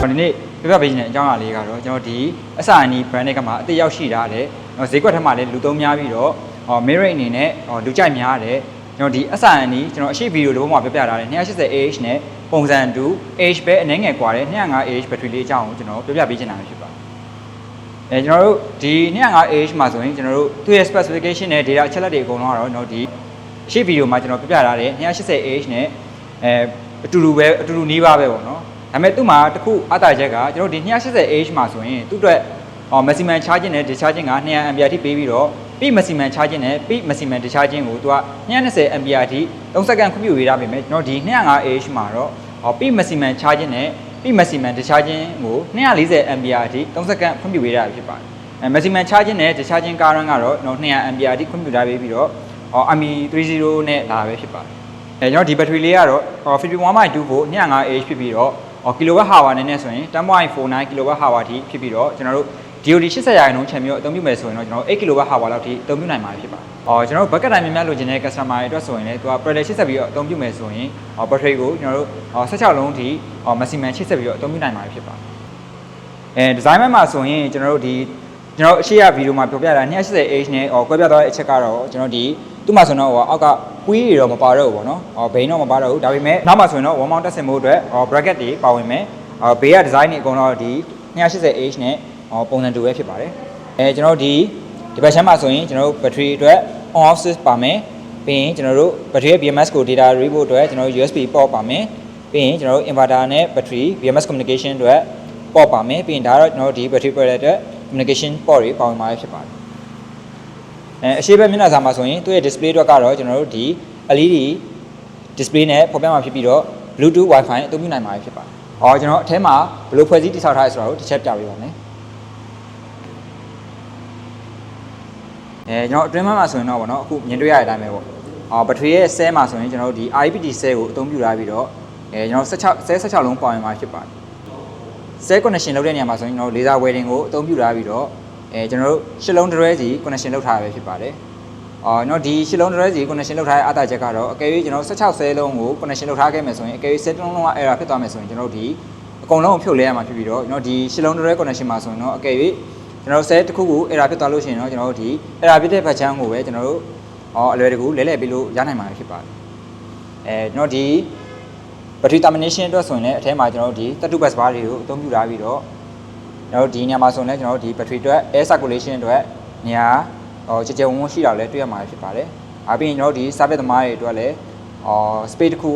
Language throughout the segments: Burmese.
ဒီနေ့ပြပြပေးခြင်းတဲ့အကြောင်းအရာလေးကတော့ကျွန်တော်ဒီ SRNI brand တွေကမှအသက်ရောက်ရှိတာလေဈေးကွက်ထက်မှလည်းလူသုံးများပြီးတော့ mirror အနေနဲ့လူကြိုက်များတယ်ကျွန်တော်ဒီ SRNI ကျွန်တော်အရှိဗီဒီယိုတစ်ပုံမှာပြပြထားတယ်280 AH နဲ့ပုံစံတူ AH ပဲအနည်းငယ်ကွာတယ်205 AH ဘက်ထရီလေးအကြောင်းကိုကျွန်တော်ပြပြပေးခြင်းတာဖြစ်ပါတယ်အဲကျွန်တော်တို့ဒီ 205AH မှာဆိုရင်ကျွန်တော်တို့သူ့ရဲ့ specification နဲ့ data အချက်လက်တွေအကုန်လုံးကတော့ကျွန်တော်ဒီရှေ့ဗီဒီယိုမှာကျွန်တော်ပြပြထားတယ် 280AH နဲ့အဲအတူတူပဲအတူတူနီးပါးပဲပေါ့နော် ဒါပေမဲ့သူ့မှာတစ်ခုအတားချက်ကကျွန်တော်ဒီ 280ah မှာဆိုရင်သူ့အတွက်အော် maximum charging နဲ့ discharging က200 ampere အထိပေးပြီးတော့ peak maximum charging နဲ့ peak maximum discharging ကိုသူက 220 ampere အထိ3စက္ကန့်ခွင့်ပြုပေးရပါမယ်ကျွန်တော်ဒီ 205ah မှာတော့အော် peak maximum charging နဲ့ peak maximum discharging ကို240 ampere အထိ3စက္ကန့်ခွင့်ပြုပေးရတာဖြစ်ပါတယ်အဲ maximum charging နဲ့ discharging current ကတော့ကျွန်တော်200 ampere အထိခွင့်ပြုထားပေးပြီးတော့အော် AMI 30နဲ့လာပဲဖြစ်ပါတယ်အဲကျွန်တော်ဒီ battery လေးကတော့51.2 volt 205ah ဖြစ်ပြီးတော့ အော် kilowatt hour နဲ့နဲ့ဆိုရင်10.49 kilowatt hour အထိဖြစ်ပြီးတော့ကျွန်တော်တို့ DOD 80ရာခိုင်နှုန်းချန်မျိုးအသုံးပြုမယ်ဆိုရင်တော့ကျွန်တော်8 kW hour လောက်ထိအသုံးပြုနိုင်မှာဖြစ်ပါတယ်။အော်ကျွန်တော်တို့ဘက်ကတိုင်းများများလိုချင်တဲ့ customer တွေအတွက်ဆိုရင်လည်းသူက Prelay 80ပြီးတော့အသုံးပြုမယ်ဆိုရင်အော် battery ကိုကျွန်တော်တို့16လုံးထိအော် maximum 80ပြီးတော့အသုံးပြုနိုင်မှာဖြစ်ပါတယ်။အဲ design မှာဆိုရင်ကျွန်တော်တို့ဒီကျွန်တော်အရှိရဗီဒီယိုမှာပြောပြတာ 280h နဲ့အော်ကွဲပြားသွားတဲ့အချက်ကတော့ကျွန်တော်ဒီ သူ့မှာဆိုတော့ဟိုအောက်ကကွီးတွေတော့မပါတော့ဘူးပေါ့နော်။အော်ဘိန်းတော့မပါတော့ဘူး။ဒါပေမဲ့နောက်မှာဆိုရင်တော့ one mount တက်ဆင်မှုအတွက်အော် bracket တွေပါဝင်မယ်။အော်ဘေးက design တွေအကုန်လုံးဒီ 280h နဲ့အော်ပုံစံတူပဲဖြစ်ပါတယ်အဲကျွန်တော်တို့ဒီဒီဘက်ချမ်းမှာဆိုရင်ကျွန်တော်တို့ battery အတွက် on off switch ပါမယ်ပြီးရင်ကျွန်တော်တို့ battery ရဲ့ BMS ကို data read ဖို့အတွက်ကျွန်တော်တို့ USB port ပါမယ်ပြီးရင်ကျွန်တော်တို့ inverter နဲ့ battery BMS communication အတွက် port ပါမယ်ပြီးရင်ဒါကတော့ကျွန်တော်တို့ဒီ battery pair အတွက် communication port တွေပါဝင်မှာဖြစ်ပါတယ် အဲအရှိဘက်မျက်နှာစာမှာဆိုရင်သူ့ရဲ့ display အတွက်ကတော့ကျွန်တော်တို့ဒီ LED display နဲ့ဖော်ပြမှာဖြစ်ပြီးတော့ Bluetooth Wi-Fi အသုံးပြုနိုင်မှာဖြစ်ပါတယ်။အော်ကျွန်တော်အထဲမှာဘယ်လိုဖွဲ့စည်းတိစောက်ထားလဲဆိုတာကိုတစ်ချက်ပြပေးပါမယ်။အဲကျွန်တော်အတွင်းမှာဆိုရင်တော့ဗောနော်အခုမြင်တွေ့ရတဲ့အတိုင်းပဲပေါ့အော်ဘက်ထရီရဲ့ဆဲမှာဆိုရင်ကျွန်တော်တို့ဒီ IPT ဆဲကိုအသုံးပြုထားပြီးတော့အဲကျွန်တော်16ဆဲ16လုံးပေါင်ရင်မှာဖြစ်ပါတယ်ဆဲ connection လုပ်တဲ့နေရာမှာဆိုရင်ကျွန်တော်တို့ laser welding ကိုအသုံးပြုထားပြီးတော့ အဲကျွန်တော်တို့ရှစ်လုံးတစ်ရဲစီ connection လုပ်ထားရပဲဖြစ်ပါတယ်အော်ကျွန်တော်ဒီရှစ်လုံးတစ်ရဲစီ connection လုပ်ထားတဲ့အတားချက်ကတော့အကယ်၍ကျွန်တော်16ဆဲလုံးကို connection လုပ်ထားခဲ့မယ်ဆိုရင်အကယ်၍ဆဲတစ်လုံးလုံးက error ဖြစ်သွားမယ်ဆိုရင်ကျွန်တော်တို့ဒီအကုန်လုံးကိုဖြုတ်လဲရမှာဖြစ်ပြီးတော့ကျွန်တော်ဒီရှစ်လုံးတစ်ရဲ connection မှာဆိုရင်တော့အကယ်၍ကျွန်တော် set တစ်ခုကို error ဖြစ်သွားလို့ရှိရင်တော့ကျွန်တော်တို့ဒီ error ဖြစ်တဲ့ဘက်ချမ်းကိုပဲကျွန်တော်တို့အော်အလွယ်တကူလဲလှယ်ပြီးလို့ရနိုင်မှာဖြစ်ပါတယ်အဲကျွန်တော်ဒီ battery termination အတွက်ဆိုရင်လည်းအထဲမှာကျွန်တော်တို့ဒီ32 bus bar တွေကိုအသုံးပြုထားပြီးတော့ ကျွန်တော်တို့ဒီနေရာမှာဆိုရင်လည်းကျွန်တော်တို့ဒီ battery အတွက် air circulation အတွက်နေရာဟောကြကြဝန်းဝန်းရှိတာလည်းတွေ့ရမှာဖြစ်ပါတယ်။အပြင်ကျွန်တော်တို့ဒီ service သမားတွေအတွက်လည်းအော် space တစ်ခု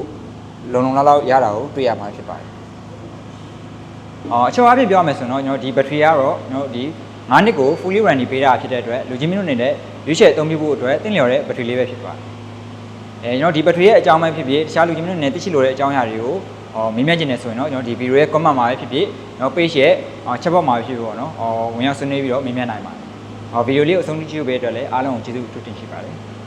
လုံလုံလောက်လောက်ရတာကိုတွေ့ရမှာဖြစ်ပါတယ်။အော်အချက်အပြည့်ပြောရမယ်ဆိုရင်တော့ကျွန်တော်ဒီ battery ကတော့ကျွန်တော်တို့ဒီ9နှစ်ကို fully warranty ပေးတာဖြစ်တဲ့အတွက်လူချင်းမင်းတို့နေတဲ့ရွေးချယ်အသုံးပြုဖို့အတွက်တင်လျော်တဲ့ battery လေးပဲဖြစ်ပါတယ်။အဲကျွန်တော်ဒီ battery ရဲ့အကြောင်းပဲဖြစ်ဖြစ်တခြားလူချင်းမင်းတို့နေတဲ့သိရှိလိုတဲ့အကြောင်းအရာတွေကို ဟောမေးမြန်းခြင်းနဲ့ဆိုရင်တော့ကျွန်တော်ဒီ video ရဲ့ comment မှာပဲဖြစ်ဖြစ်ကျွန်တော် page ရဲ့ chat box မှာပဲဖြစ်ဖြစ်ပေါ့နော်ဟောဝင်ရောက်ဆွေးနွေးပြီးတော့မေးမြန်းနိုင်ပါတယ်။ဟော video လေးကိုအဆုံးထိကြည့်ပေးတဲ့အတွက်လည်းအားလုံးကိုကျေးဇူးတူတင်ရှိပါတယ်။